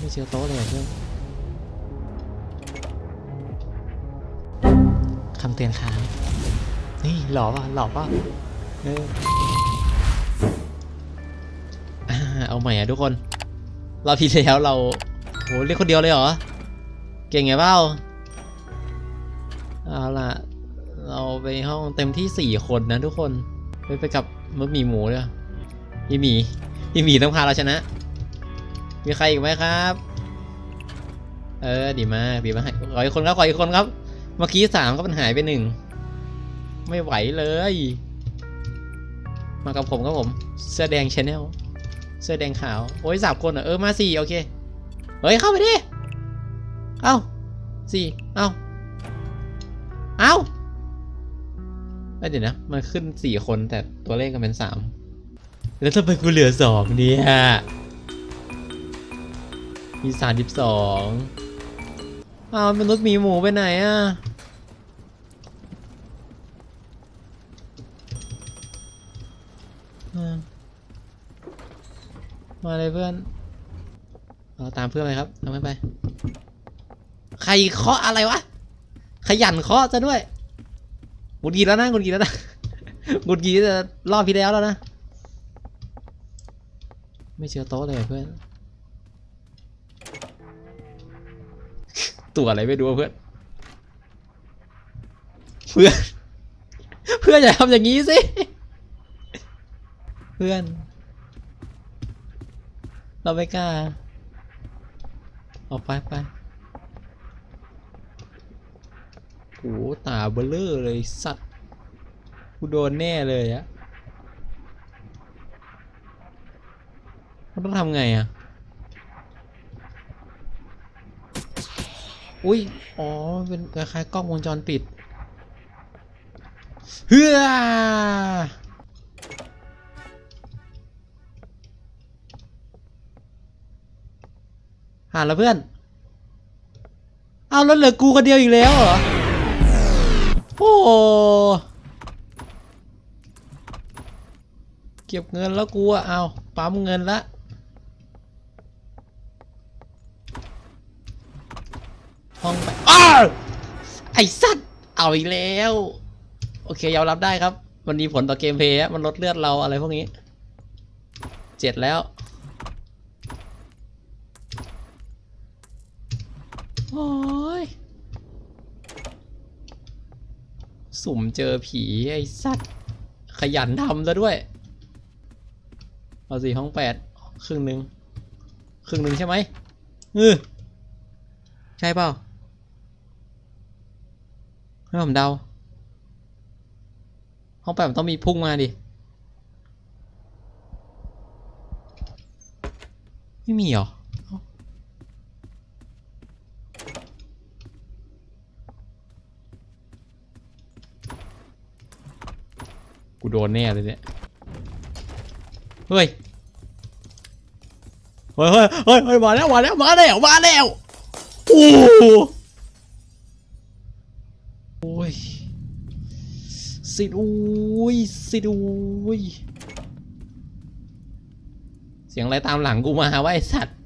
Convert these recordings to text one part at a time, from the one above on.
ไม่เจอโต๊ะเลยเพื่อนคำเตือนค้างนี่หลอป่ะหลอป่ะเอออ่าเอาใหม่อะทุกคน เราทีแล้วเราโหเรียกคนเดียวเลยเหรอ เก่งไงเปล่าเอาล่ะ เราไปห้องเต็มที่สี่คนนะทุกคน ไปไปกับมะหมีหมูเลยพี่หมีพี่หมีต้องพาเราชนะ มีใครอีกไหมครับ เออดีมากดีมากขออีกคนครับขออีกคนครับ เมื่อกี้สามก็มันหายไปหนึ่งไม่ไหวเลย มากับผมครับผม เสื้อแดงชาแนลเสื้อแดงขาว โอ้ยสามคนเหรอเออมาสี่โอเค เฮ้ยเข้าไปดิ เอ้าสี่เอ้า เอ้าเอ้ยเดี๋ยวนะ มันขึ้นสี่คนแต่ตัวเลขกันเป็นสาม แล้วทำไมกูเหลือสองเนี่ย มีสามสิบสองอ้าวมนุษย์มีหมูไปไหนอะอ่ามาเลยเพื่อนเราตามเพื่อนไปครับตามเพื่อนไป ใครเคาะอะไรวะ ขยันเคาะซะด้วยกุดกีแล้วนะกุดกีแล้วนะกุดกีจะรอบพี่แล้วแล้วนะ ไม่เจอโต๊ะเลยเพื่อน ตัวอะไรไม่รู้เพื่อนเพื่อน เพื่อนอย่าทำอย่างนี้สิ เพื่อน เราไม่กล้า ออกไปไปโอ้ตาเบลเลอร์เลยสัตว์กูโดนแน่เลยอะมันต้องทำไงอะ อุ้ย อ๋อ เป็นคล้ายๆกล้องวงจรปิด เฮือหาแล้วเพื่อน เอาแล้วเหลือกูคนเดียวอีกแล้วเหรอ โอ้โหเก็บเงินแล้วกูอะเอาปั๊มเงินละ ห้องไปอ้าวไอ้สัตว์เอาอีกแล้ว โอเคยอมรับได้ครับ มันมีผลต่อเกมเพลย์มันลดเลือดเราอะไรพวกนี้เจ็ดแล้วโอ้ยสุ่มเจอผีไอ้สัตว์ ขยันทำซะด้วย เอาสี่ห้องแปดครึ่งหนึ่งครึ่งหนึ่งใช่ไหมเออใช่เปล่า ให้ผมเดาห้องแปดมันต้องมีพุ่งมาดิ ไม่มีหรอกูโดนแน่เลยเนี่ย เฮ้ย เฮ้ยเฮ้ยเฮ้ยเฮ้ยมาแล้ว มาแล้ว มาแล้ว มาแล้ว โอ้ สิดอ้ยสิดอ้ยเสียงอะไรตามหลังกูมาวะไอสัตว์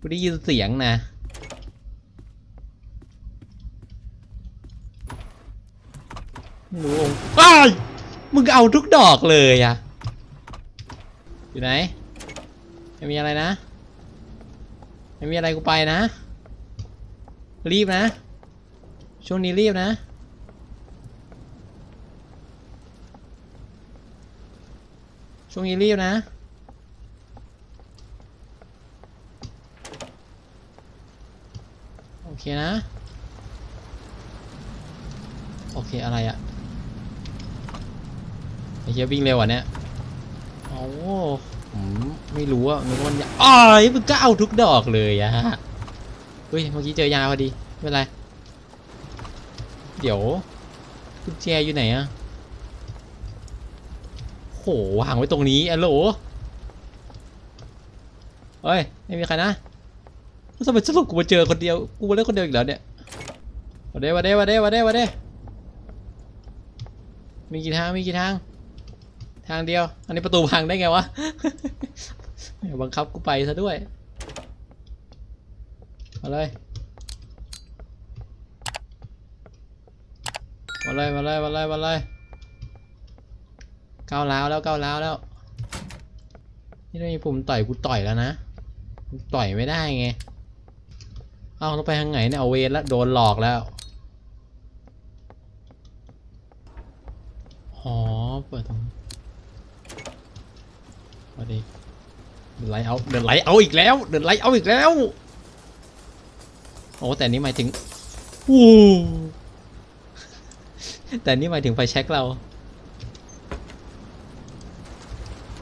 กูได้ยินเสียงนะม่รู้องอ้ายมึงเอาทุกดอกเลยอะอยู่ไหนไม่มีอะไรนะไม่มีอะไรกูไปนะ รีบนะ ช่วงนี้รีบนะ ช่วงนี้รีบนะ โอเคนะ โอเคอะไรอะไอ้เหี้ยวิ่งเร็วอะเนี่ยโอ้ผมไม่รู้อะนึกว่ามันยาอ้ายมึงก็เอาทุกดอกเลยอะเฮ้ย เมื่อกี้เจอยาพอดี ไม่เป็นไร เดี๋ยวกุญแจอยู่ไหนอะโหวางไว้ตรงนี้อะโหลเฮ้ย ไม่มีใครนะทำไมสรุปกูมาเจอคนเดียว กูมาเล่นคนเดียวอีกแล้วเนี่ยวันเดวันเดวันเดวันเดวันเด้มีกี่ทาง มีกี่ทาง ทางเดียว อันนี้ประตูพังได้ไงวะอย่าบังคับกูไปซะด้วย มาเลย มาเลยมาเลยมาเลยมาเลยก้าวร้าวแล้วก้าวร้าวแล้ว นี่ไม่มีปุ่มต่อยกูต่อยแล้วนะต่อยไม่ได้ไงเอาเราไปทางไหนเนี่ยเอาเวรแล้วโดนหลอกแล้วอ๋อเปิดตรงมาดิเดินไลเอาเดินไลเอาอีกแล้วเดินไลเอาอีกแล้วโอ้แต่นี่หมายถึงวู้ แต่นี่หมายถึงไฟแช็กเรา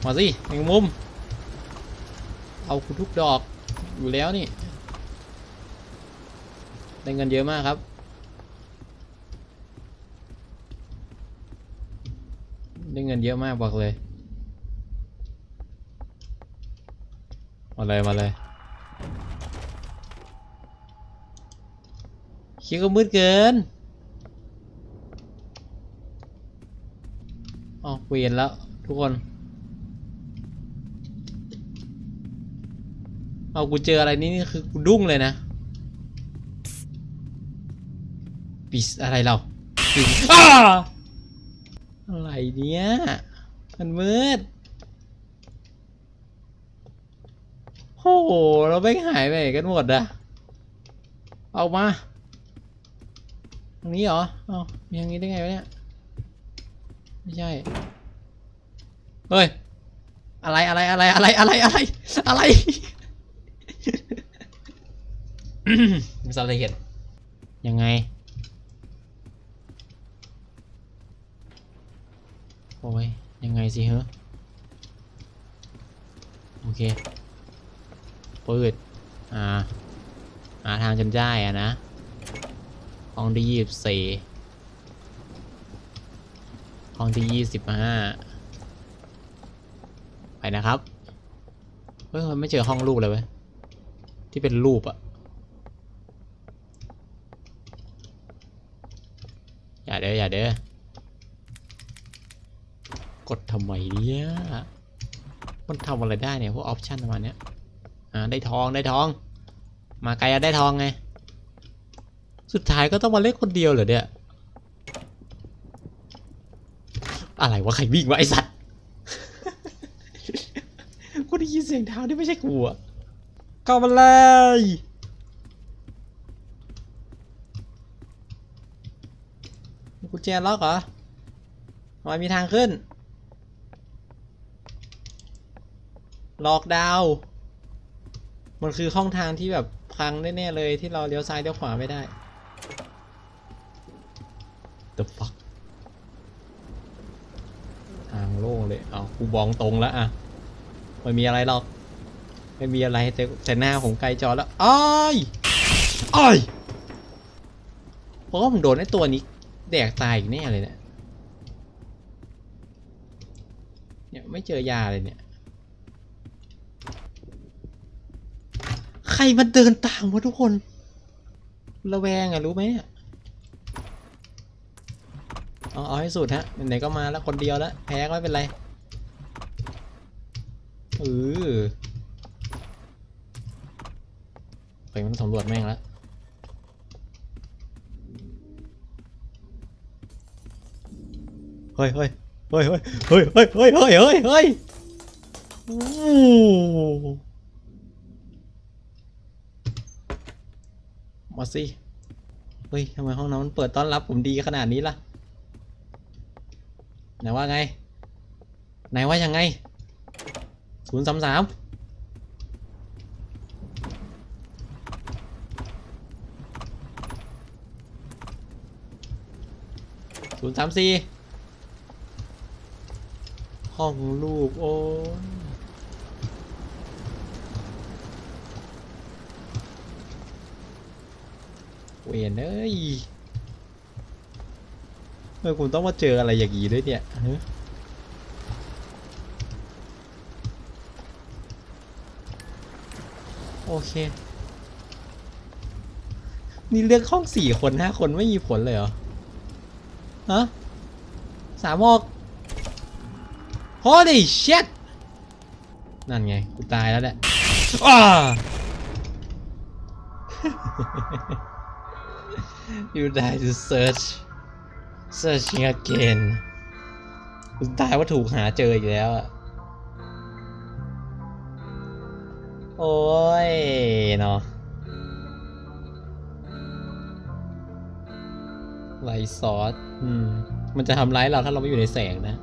มาสิแมงมุม เอาคุณทุกดอกอยู่แล้วนี่ ได้เงินเยอะมากครับ ได้เงินเยอะมากบอกเลยมาเลยมาเลยคิดก็มืดเกิน อ๋อเปลี่ยนแล้วทุกคน เอากูเจออะไรนี่นี่คือกูดุ้งเลยนะปิสอะไรเราปิสอ้าอะไรเนี่ยมันมืดโอ้โห เราไม่หายไปกันหมดอะเอามาทางนี้เหรอ เอามีทางนี้ได้ไงวะเนี่ย ไม่ใช่ เฮ้ย อะไรอะไรอะไรอะไรอะไรอะไรอะไรมีสาเหตุยังไงโอ้ยยังไงสิเฮ้โอเคปืดอ่าหาทางจนได้อะนะห้องที่ยี่สิบสี่ ห้องที่ยี่สิบห้าไปนะครับ เฮ้ยไม่เจอห้องรูปเลยเว้ย ที่เป็นรูปอะอย่าเด้ออย่าเด้อกดทำไมเนี่ยมันทำอะไรได้เนี่ย พวกออปชันประมาณเนี้ยอ่าได้ทองได้ทอง มาไกลอะได้ทองไง สุดท้ายก็ต้องมาเล่นคนเดียวเหรอเนี่ย อะไรวะใครวิ่งวะไอสัตว์กูได้ยินเสียงเท้าที่ไม่ใช่กูอะเข้ามาเลยมีกุญแจล็อกเหรอทำไมมีทางขึ้นล็อกดาวน์มันคือห้องทางที่แบบพังแน่ๆเลยที่เราเลี้ยวซ้ายเลี้ยวขวาไม่ได้ The fuck ทางโล่งเลยเอากูบองตรงแล้วอะไม่มีอะไรหรอก ไม่มีอะไรแต่แต่หน้าผมไกลจอแล้วอ้ายอ้ายเพราะผมโดนไอ้ตัวนี้ แดกตายอีกแน่เลยเนี่ยเนี่ยไม่เจอยาเลยเนี่ย ใครมาเดินตามวะทุกคน ระแวงอะรู้ไหมอะ เอาเอาให้สุดฮะไหนๆก็มาแล้วคนเดียวแล้วแพ้ก็ไม่เป็นไรเออไปมันสำรวจแม่งแล้วเฮ้ยเฮ้ยเฮ้ยเฮ้ยเฮ้ยเฮ้ยเฮ้ยเฮ้ยเฮ้ยเฮ้ยโอ้มาสิ เฮ้ยทำไมห้องน้ำมันเปิดต้อนรับผมดีขนาดนี้ล่ะ ไหนว่าไง ไหนว่ายังไงศูนย์สามสามศูนย์สามสี่ห้องลูกโอ้เวียนเอ้ย เออคุณต้องมาเจออะไรอย่างนี้ด้วยเนี่ยโอเค นี่เลือกห้องสี่คนห้าคนไม่มีผลเลยเหรอ ฮะสามออก Holy shit นั่นไง กูตายแล้วแหละอ้า you die to search searching again กูตายว่าถูกหาเจออีกแล้วอะโอ้ยเนาะไลซอสอืม มันจะทำร้ายเราถ้าเราไม่อยู่ในแสงนะ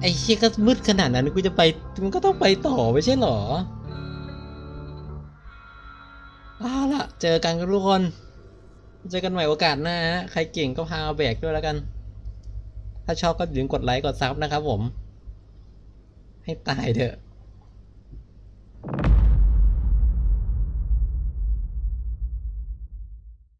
ไอ้เชี่ยก็มืดขนาดนั้นกูจะไป มันก็ต้องไปต่อไม่ใช่เหรอเอาล่ะ เจอกันกันทุกคน เจอกันใหม่โอกาสหน้าฮะใครเก่งก็พาเอาแบกด้วยแล้วกัน ถ้าชอบก็อย่าลืมกดไลค์กดซับนะครับผม ให้ตายเถอะ